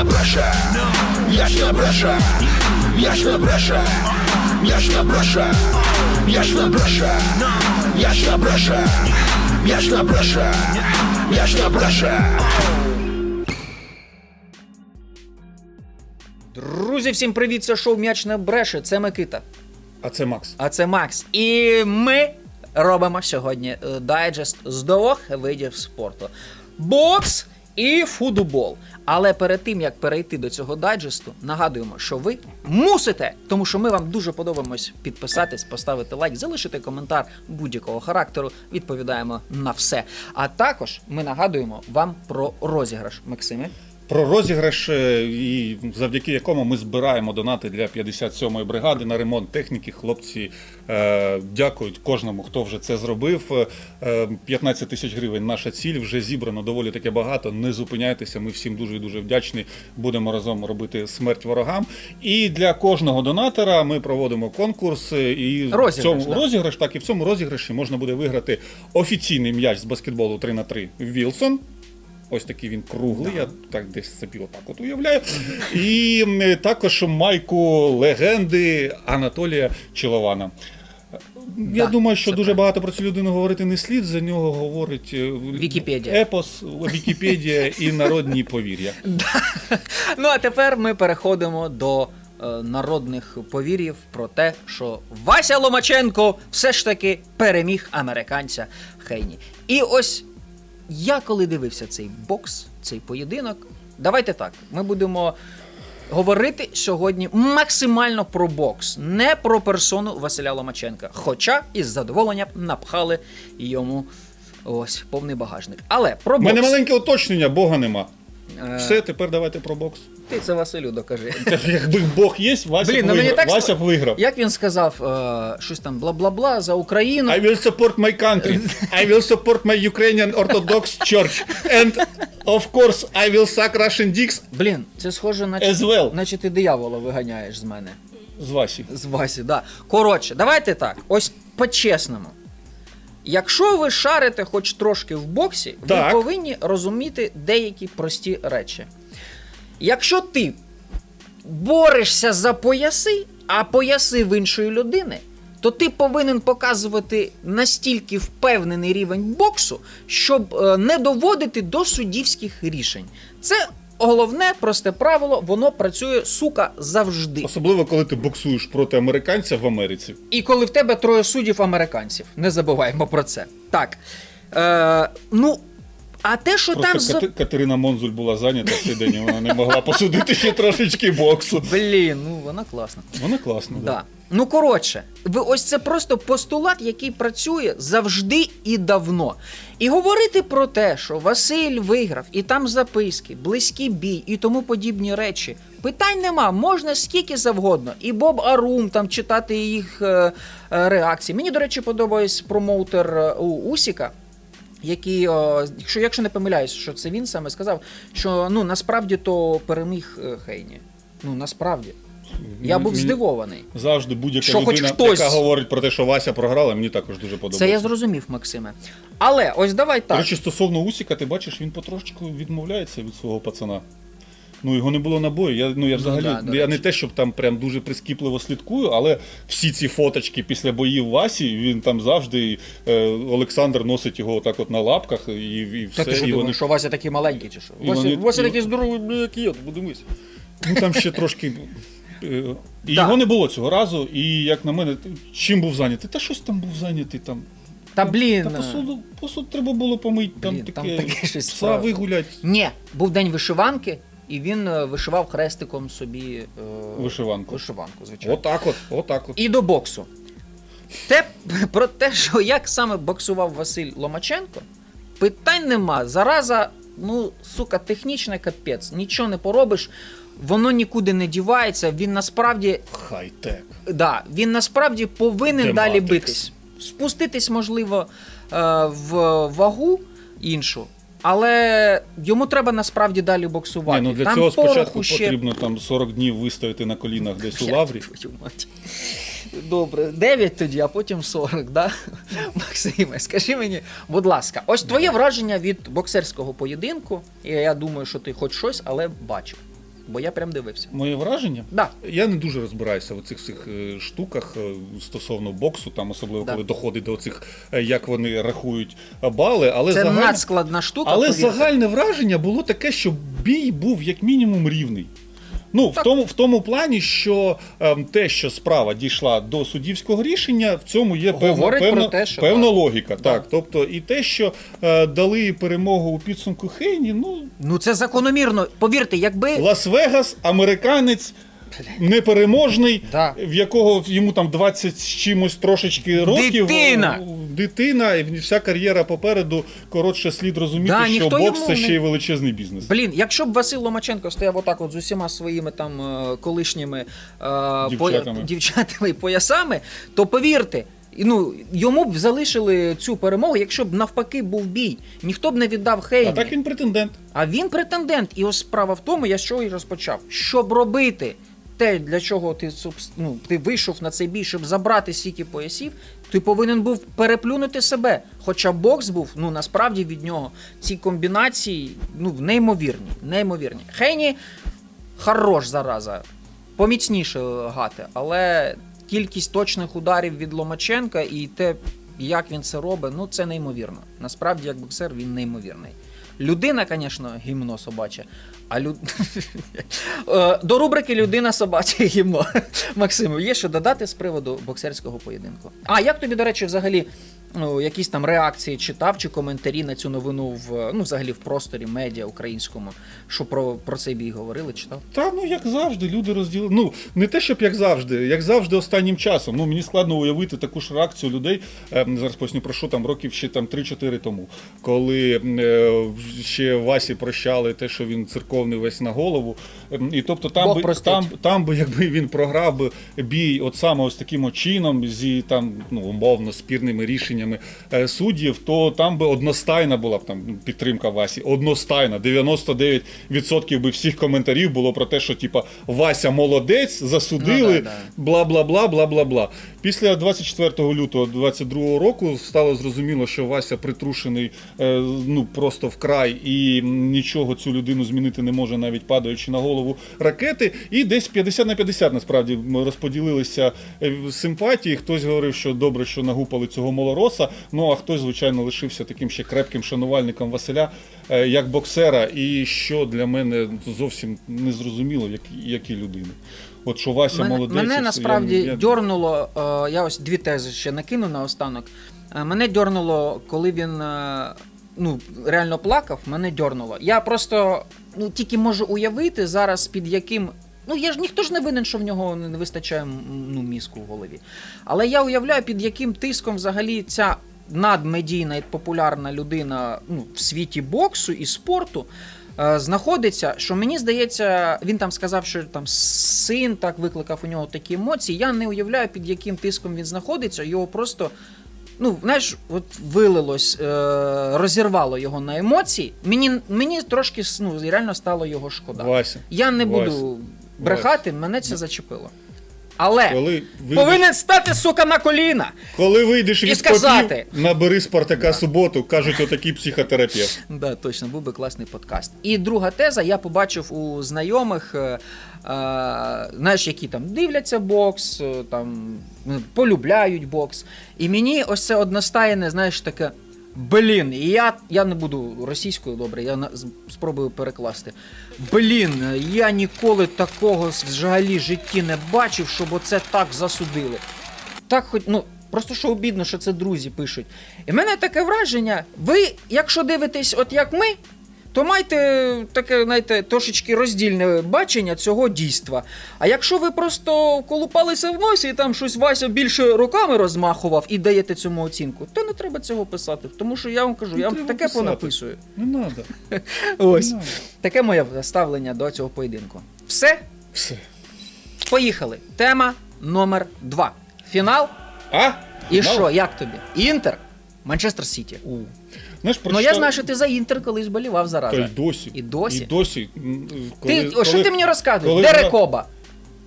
я ж не бреше, я ж не бреше, я ж не бреше, я ж не бреше, я ж не бреше, я ж не бреше, я ж не бреше. Друзі, всім привіт! Це шоу М'яч не бреше. Це Микита. А це Макс. А це Макс. І ми робимо сьогодні е, дайджест з двох видів спорту: бокс і футбол. Але перед тим як перейти до цього дайджесту, нагадуємо, що ви мусите, тому що ми вам дуже подобаємось підписатись, поставити лайк, залишити коментар будь-якого характеру. Відповідаємо на все. А також ми нагадуємо вам про розіграш Максиме. Про розіграш, е, і завдяки якому ми збираємо донати для 57-ї бригади на ремонт техніки. Хлопці е, дякують кожному, хто вже це зробив. Е, 15 тисяч гривень наша ціль. Вже зібрано доволі таки багато. Не зупиняйтеся. Ми всім дуже і дуже вдячні. Будемо разом робити смерть ворогам. І для кожного донатора ми проводимо конкурс. е, І Розіграш, в цьому да. розіграш, так і в цьому розіграші можна буде виграти офіційний м'яч з баскетболу 3 на 3 Вілсон. Ось такий він круглий, я так десь собі отак от уявляю. І також майку легенди Анатолія Чилована. Я Да, думаю, що дуже правда. багато про цю людину говорити не слід. За нього говорить е, Вікіпедія. епос, Вікіпедія і народні повір'я. Ну а тепер ми переходимо до е, народних повір'їв про те, що Вася Ломаченко все ж таки переміг американця Хейні. І ось я коли дивився цей бокс, цей поєдинок, давайте так, ми будемо. Говорити сьогодні максимально про бокс, не про персону Василя Ломаченка. Хоча із задоволенням напхали йому ось повний багажник. Але про У бокс. мене маленьке уточнення, Бога нема. Е, Все, тепер давайте про бокс. Ти це Василю докажи. Якби Бог є, Вася Блін, б ну мені виграв. так Вася б виграв. Як він сказав, е, щось там бла-бла-бла за Україну. I will support my country. I will support my Ukrainian Orthodox Church. And of course, I will suck Russian dicks Блін, це схоже, наче, as well. наче ти диявола виганяєш з мене. З Васі. З Васі, да. Коротше, давайте так. Ось по-чесному. Якщо ви шарите хоч трошки в боксі, Так. ви повинні розуміти деякі прості речі. Якщо ти борешся за пояси, а пояси в іншої людини, то ти повинен показувати настільки впевнений рівень боксу, щоб е, не доводити до суддівських рішень. Це головне просте правило, воно працює сука завжди. Особливо, коли ти боксуєш проти американця в Америці. І коли в тебе троє суддів американців, не забуваємо про це. Так. Е, ну, а те, що Просто там. Кати- Катерина Монзуль була зайнята в цей день, і вона не могла посудити ще трошечки боксу. Блін, ну вона класна. Вона класна, да. Да. Ну коротше, ви ось це просто постулат, який працює завжди і давно. І говорити про те, що Василь виграв, і там записки, близький бій і тому подібні речі. Питань нема, можна скільки завгодно. І Боб Арум там читати їх е, е, реакції. Мені, до речі, подобається промоутер е, у Усіка. Який, о, якщо, якщо не помиляюсь, що це він саме сказав, що ну насправді то переміг е, Хейні. Ну насправді. Я був Мені здивований. Завжди будь-яка Що хоч хтось- яка говорить про те, що Вася програла, мені також дуже подобається. Це я зрозумів, Максиме. Але ось давай До так. речі, стосовно Усіка, ти бачиш, він потрошечку відмовляється від свого пацана. Ну, його не було на бою. Я, ну, я взагалі, да, я не те, щоб там прям дуже прискіпливо слідкую, але всі ці фоточки після боїв Васі, він там завжди, е, Олександр носить його отак от на лапках і, і все. Та ти що і думаєш, що Вася такий маленький чи що? і Вася, вони- Вася такий здоровий, бля, який я, подивись. Ну там ще трошки. е, І його не було цього разу, і як на мене, чим був зайнятий? Та щось там був зайнятий там. Та блін. Та посуду, посуд треба було помити, там там таке, таке щось пса вигулять. Ні, був день вишиванки, і він е, вишивав хрестиком собі е, Вишиванку. вишиванку, звичайно. Отак от, отак от. І до боксу. Те, про те, що як саме боксував Василь Ломаченко, питань нема. Зараза, ну, сука, технічний капець, нічого не поробиш, воно нікуди не дівається, він насправді Хай-тек. Да, він насправді повинен Тематикс. далі битись. Спуститись, можливо, е, в вагу іншу, але йому треба насправді далі боксувати. Ні, ну для Там цього спочатку ще... потрібно там 40 днів вистояти на колінах десь у лаврі. Добре, 9 тоді, а потім 40, да? Максиме, скажи мені, будь ласка, ось твоє враження від боксерського поєдинку. Я думаю, що ти хоч щось, але бачив. Бо я прям дивився. Моє враження? Да. Я не дуже розбираюся в цих всіх е, штуках е, стосовно боксу, там особливо Да. коли доходить до цих, е, як вони рахують е, бали. Але Це загальне, надскладна штука. але повірте. загальне враження було таке, що бій був як мінімум рівний. Ну, в тому, в тому плані, що ем, те, що справа дійшла до суддівського рішення, в цьому є певна, певна, те, що певна так. логіка. Так. Тобто, і те, що е, дали перемогу у підсумку Хейні, ну, Ну це закономірно. Повірте, якби Лас-Вегас, американець. Непереможний, Да. в якого йому там 20 з чимось трошечки років. Дитина! Дитина, і вся кар'єра попереду. Коротше, слід розуміти, Да, що бокс це не- ще й величезний бізнес. Блін, якщо б Василь Ломаченко стояв отак от з усіма своїми там е, колишніми е, Дівчатами. поя- дівчатами і поясами, то повірте. Ну, йому б залишили цю перемогу, якщо б навпаки був бій. Ніхто б не віддав Хейні. А так він претендент. А він претендент. І ось справа в тому, я з чого і розпочав. Щоб робити те, для чого ти ну, ти вийшов на цей бій, щоб забрати стільки поясів, ти повинен був переплюнути себе. Хоча бокс був, ну насправді від нього ці комбінації ну, неймовірні. неймовірні. Хейні хорош зараза, поміцніше гати, але кількість точних ударів від Ломаченка і те, як він це робить, ну це неймовірно. Насправді, як боксер, він неймовірний. Людина, звісно, гімно собаче. А люд... Е, До рубрики Людина собаче гімно. Максиму, є що додати з приводу боксерського поєдинку. А як тобі, до речі, взагалі якісь там реакції читав чи коментарі на цю новину в ну, взагалі в просторі медіа українському, що про, про цей бій говорили, читав? Та ну як завжди, люди розділили. Ну не те, щоб як завжди, як завжди, останнім часом. Ну мені складно уявити таку ж реакцію людей. Е, зараз поясню про що там років ще там 3-4 тому, коли е, ще Васі прощали те, що він церковний весь на голову. І тобто там би там, там би, якби він програв би бій, от саме ось таким от чином, зі там ну умовно спірними рішеннями е, суддів, то там би одностайна була б там підтримка Васі. Одностайна. 99% би всіх коментарів було про те, що типа Вася молодець, засудили, Ну, да, да. бла бла бла бла бла бла. Після 24 лютого 22 року стало зрозуміло, що Вася притрушений е, ну просто вкрай і нічого цю людину змінити не може, навіть падаючи на голову ракети. І десь 50 на 50 насправді розподілилися е, симпатії. Хтось говорив, що добре, що нагупали цього малороса. Ну а хтось, звичайно, лишився таким ще крепким шанувальником Василя е, як боксера. І що для мене зовсім не зрозуміло, як, які людини. От що Вася Мене, молодець. мене насправді я- дьорнуло, е, я ось дві тези ще накину наостанок. Е, мене дьорнуло, коли він ну, реально плакав, мене дьорнуло. Я просто ну, тільки можу уявити зараз, під яким. Ну, я ж ніхто ж не винен, що в нього не вистачає ну, мізку в голові. Але я уявляю, під яким тиском взагалі ця надмедійна і популярна людина ну, в світі боксу і спорту е, знаходиться, що мені здається, він там сказав, що там син так викликав у нього такі емоції. Я не уявляю, під яким тиском він знаходиться. Його просто. Ну, знаєш, от вилилось, е, розірвало його на емоції. Мені, мені трошки ну, реально стало його шкода. Вася. Я не Вася. буду брехати, мене це зачепило. Але Коли вийдеш, повинен стати, сука, на коліна. коли вийдеш від сказати. попів, набери Спартака суботу, кажуть, отакий психотерапевт. Да, точно, був би класний подкаст. І друга теза, я побачив у знайомих, е, е, знаєш, які там дивляться бокс, е, там ну, полюбляють бокс. І мені ось це одностайне, знаєш, таке. Блін, я, я не буду російською добре, я на, спробую перекласти. Блін, я ніколи такого взагалі в житті не бачив, щоб оце так засудили. Так хоч, ну, просто що обідно, що це друзі пишуть. І в мене таке враження, ви, якщо дивитесь, от як ми, то майте таке, знаєте, трошечки роздільне бачення цього дійства. А якщо ви просто колупалися в носі і там щось Вася більше руками розмахував і даєте цьому оцінку, то не треба цього писати. Тому що я вам кажу, Не я вам таке писати. понаписую. Не треба. Ось. Не надо. Таке моє ставлення до цього поєдинку. Все, Все. поїхали. Тема номер два. Фінал. А? І що, як тобі? Інтер, Манчестер Сіті. У. Знаєш, Ну прочитав- я знаю, що ти за Інтер колись болівав Та й досі. І досі? І досі. М, Ти, коли- о, що коли- ти мені розказуєш? коли Де гра- Рекоба?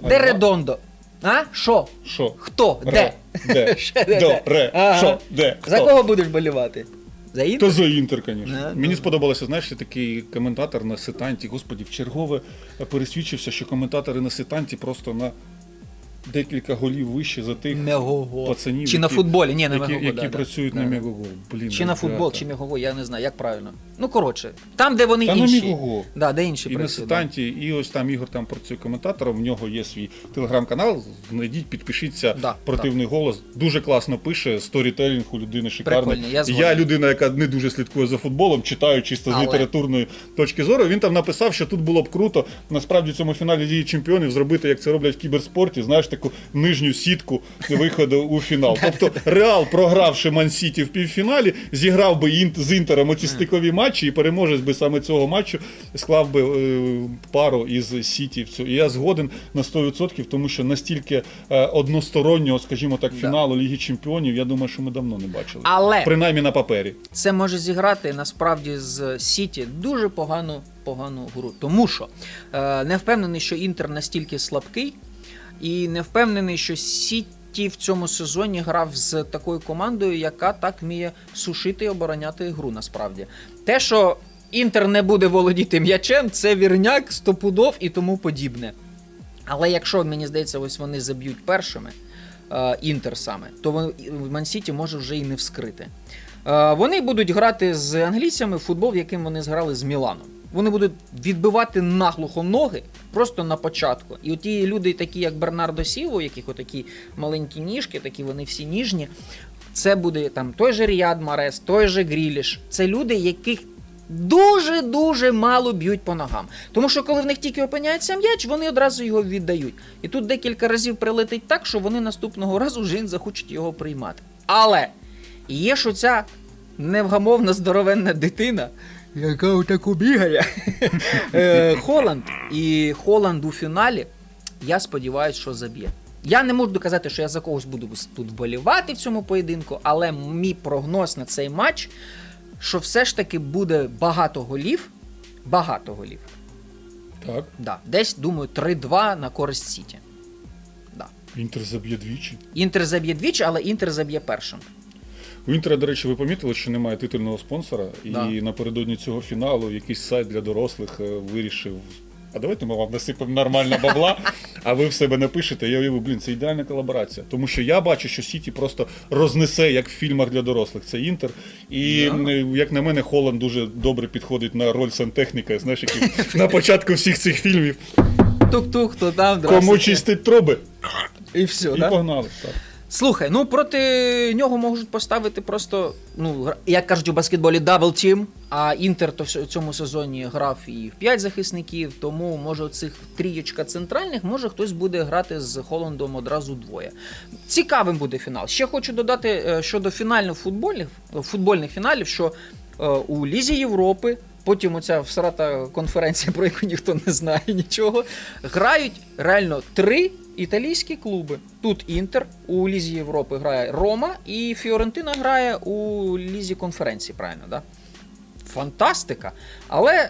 А Де Редондо? А? Що? Що? Хто? Ре. Де? Де? Ще де, До, де? ре. Ага. Що? Де? За Хто? кого будеш болівати? За Інтер? Та за інтер, звісно. Да, Мені сподобалося, знаєш, є такий коментатор на сетанті. Господі, в чергове пересвідчився, що коментатори на сетанті просто на декілька голів вище за тих Мегого. пацанів, Чи на які- футболі? Ні, на які, Мегого. які да, да. працюють Да, на да. Мегого. Блін, Чи на футбол, чи Мегого, я не знаю, як правильно. Ну, коротше, там, де вони Та на інші. Мегого. Да, де інші І на працюють. да. сетанті, і ось там Ігор там працює коментатором. В нього є свій телеграм-канал. Знайдіть, підпишіться. Да, противний голос. Дуже класно пише. Сторітелінг у людини шикарний. Прикольно, я згоден. людина, яка не дуже слідкує за футболом, читаю чисто з Але- літературної точки зору. Він там написав, що тут було б круто насправді в цьому фіналі Ліги Чемпіонів зробити, як це роблять в кіберспорті. Знаєш, таку нижню сітку виходу у фінал. Тобто Реал, програвши Ман-Сіті в півфіналі, зіграв би з інтером оці стикові матчі, і переможець би саме цього матчу склав би е, пару із Сіті. в цю. І я згоден на 100%, тому що настільки е, одностороннього, скажімо так, фіналу Ліги Чемпіонів, я думаю, що ми давно не бачили. Але Принаймні на папері. це може зіграти насправді з Сіті дуже погану, погану гру. Тому що е, не впевнений, що Інтер настільки слабкий, і не впевнений, що Сіті в цьому сезоні грав з такою командою, яка так вміє сушити і обороняти гру насправді. Те, що Інтер не буде володіти м'ячем, це вірняк, стопудов і тому подібне. Але якщо, мені здається, ось вони заб'ють першими, е, Інтер саме, то вон- Ман-Сіті може вже і не вскрити. Е, Вони будуть грати з англійцями в футбол, в яким вони зграли з Міланом. Вони будуть відбивати наглухо ноги просто на початку. І оті люди, такі як Бернардо Сіво, яких отакі маленькі ніжки, такі вони всі ніжні. Це буде там той же Ріад Марес, той же Гріліш. Це люди, яких дуже-дуже мало б'ють по ногам. Тому що коли в них тільки опиняється м'яч, вони одразу його віддають. І тут декілька разів прилетить так, що вони наступного разу вже захочуть його приймати. Але є ж оця невгамовна здоровенна дитина, яка отаку бігає. Е, Холланд. І Холланд у фіналі, я сподіваюся, що заб'є. Я не можу доказати, що я за когось буду тут вболівати в цьому поєдинку, але мій прогноз на цей матч, що все ж таки буде багато голів. Багато голів. Так. Да. Десь, думаю, 3-2 на користь Сіті. Да. Інтер заб'є двічі. Інтер заб'є двічі, але Інтер заб'є першим. У Інтера, до речі, ви помітили, що немає титульного спонсора, і Да. напередодні цього фіналу якийсь сайт для дорослих е, вирішив. А давайте ми вам насипемо нормально бабла, а ви в себе напишете. Я уявив, блін, це ідеальна колаборація. Тому що я бачу, що Сіті просто рознесе як в фільмах для дорослих. Це Інтер. І е, як на мене, Холланд дуже добре підходить на роль сантехніка, знаєш, який на початку всіх цих фільмів. Тук-тук, хто там, Кому чистить труби? І все, І да? погнали. Так. Слухай, ну проти нього можуть поставити просто, ну, як кажуть у баскетболі, дабл тім. А Інтер то в цьому сезоні грав і в 5 захисників, тому може цих трієчка центральних, може хтось буде грати з Холландом одразу двоє. Цікавим буде фінал. Ще хочу додати е, щодо фінальних футбольних, футбольних фіналів, що е, у Лізі Європи. Потім оця всрата конференція, про яку ніхто не знає нічого. Грають реально три італійські клуби. Тут Інтер у Лізі Європи грає Рома, і Фіорентина грає у Лізі конференції, правильно, да? Фантастика! Але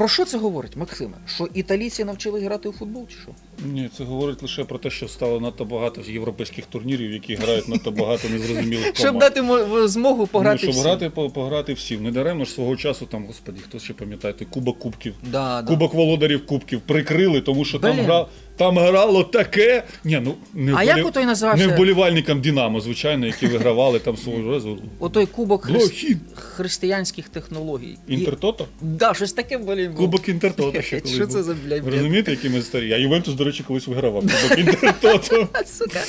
про що це говорить, Максиме? Що італійці навчили грати у футбол, чи що? Ні, це говорить лише про те, що стало надто багато європейських турнірів, які грають надто багато незрозумілих команд. Щоб дати мо- змогу пограти ну, щоб грати, пограти всім. Не даремно ж свого часу там, господі, хто ще пам'ятає, той Кубок Кубків. Да. Кубок володарів Кубків прикрили, тому що там Блін. Там грало таке. Ні, ну не, А як отой називався? не вболівальникам Динамо, звичайно, які вигравали там свого разу. Отой кубок. Блохін. християнських технологій. Інтертото? Да, щось таке, блін. було. Кубок Інтертото ще колись Що був. це за блядь, Ви розумієте, які ми старі? А Ювентус, до речі, колись вигравав Кубок Інтертото. Сука.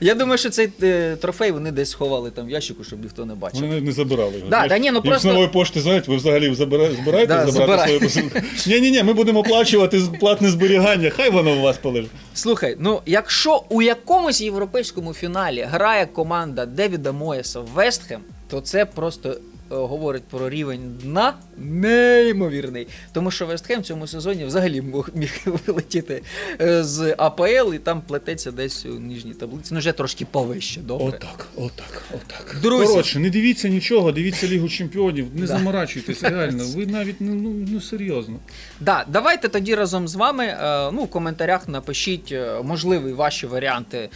Я думаю, що цей е, трофей вони десь сховали там в ящику, щоб ніхто не бачив. Вони не забирали його. Да, да ні, ну просто- з нової пошти, знаєте, ви взагалі забира- збираєте Да, забрати забираю. свою посилку? Ні, ні, ні, ми будемо оплачувати платне зберігання, хай воно у вас полежить. Слухай, ну якщо у якомусь європейському фіналі грає команда Девіда Моєса в Вестхем, то це просто говорить про рівень дна неймовірний. Тому що Вестхем в цьому сезоні взагалі мог міг вилетіти е, з АПЛ і там плететься десь у нижній таблиці. Ну вже трошки повище, добре. Отак, отак, отак. Друзі. Коротше, не дивіться нічого, дивіться Лігу Чемпіонів, не заморачуйтесь, реально. Ви навіть ну, ну, ну серйозно. Да, давайте тоді разом з вами е, ну, в коментарях напишіть е, можливі ваші варіанти е,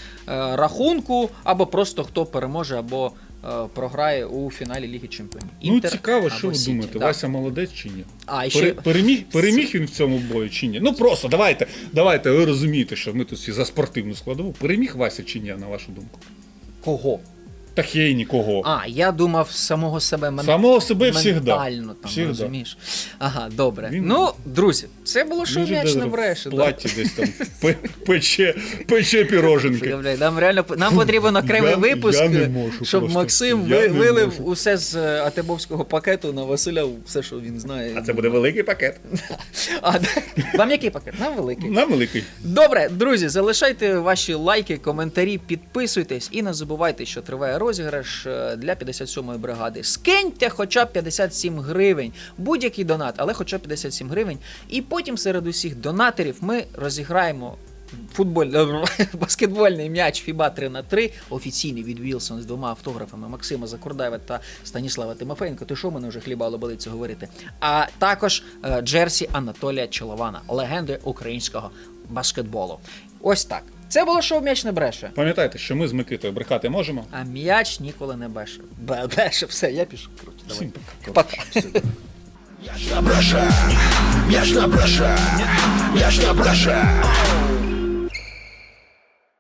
рахунку, або просто хто переможе, або е, програє у фіналі Ліги Чемпіонів. Ну цікаво, що ви Сіті. думаєте, Да. Вася молодець чи ні? А, і ще- переміг, переміг він в цьому бою чи ні? Ну просто давайте, давайте, ви розумієте, що ми тут всі за спортивну складову. Переміг Вася чи ні, на вашу думку? Кого? Та хей нікого. А, я думав самого себе мен... Самого себе всегда. ментально там, Всегда. розумієш? Ага, добре. Він- Ну, друзі, це було що Він же м'яч де- не бреше. В да. платі десь там пе- пече, пече піроженки. Уявляй, Нам реально нам потрібен окремий Я- випуск, я не можу щоб просто. Максим Я ви- не вилив можу. усе з е, атебовського пакету на Василя, все, що він знає. А це буде великий пакет. А, да. Вам який пакет? Нам великий. На великий. Добре, друзі, залишайте ваші лайки, коментарі, підписуйтесь і не забувайте, що триває розіграш е, для 57-ї бригади. Скиньте хоча б 57 гривень, будь-який донат, але хоча б 57 гривень. І потім серед усіх донаторів ми розіграємо. Футболь, е, баскетбольний м'яч FIBA 3 на 3 офіційний від Вілсон з двома автографами Максима Закурдаєва та Станіслава Тимофенко. Ти що мене вже хлібало болиться говорити? А також е, Джерсі Анатолія Чолована, легенди українського баскетболу. Ось так. Це було шоу м'яч не бреше. Пам'ятайте, що ми з Микитою брехати можемо. А м'яч ніколи не беше. Бе- Беше, все, я пішов. Коротше, давай. Всім пока. Пока. М'яч на бреше, м'яч на бреше, м'яч на бреше.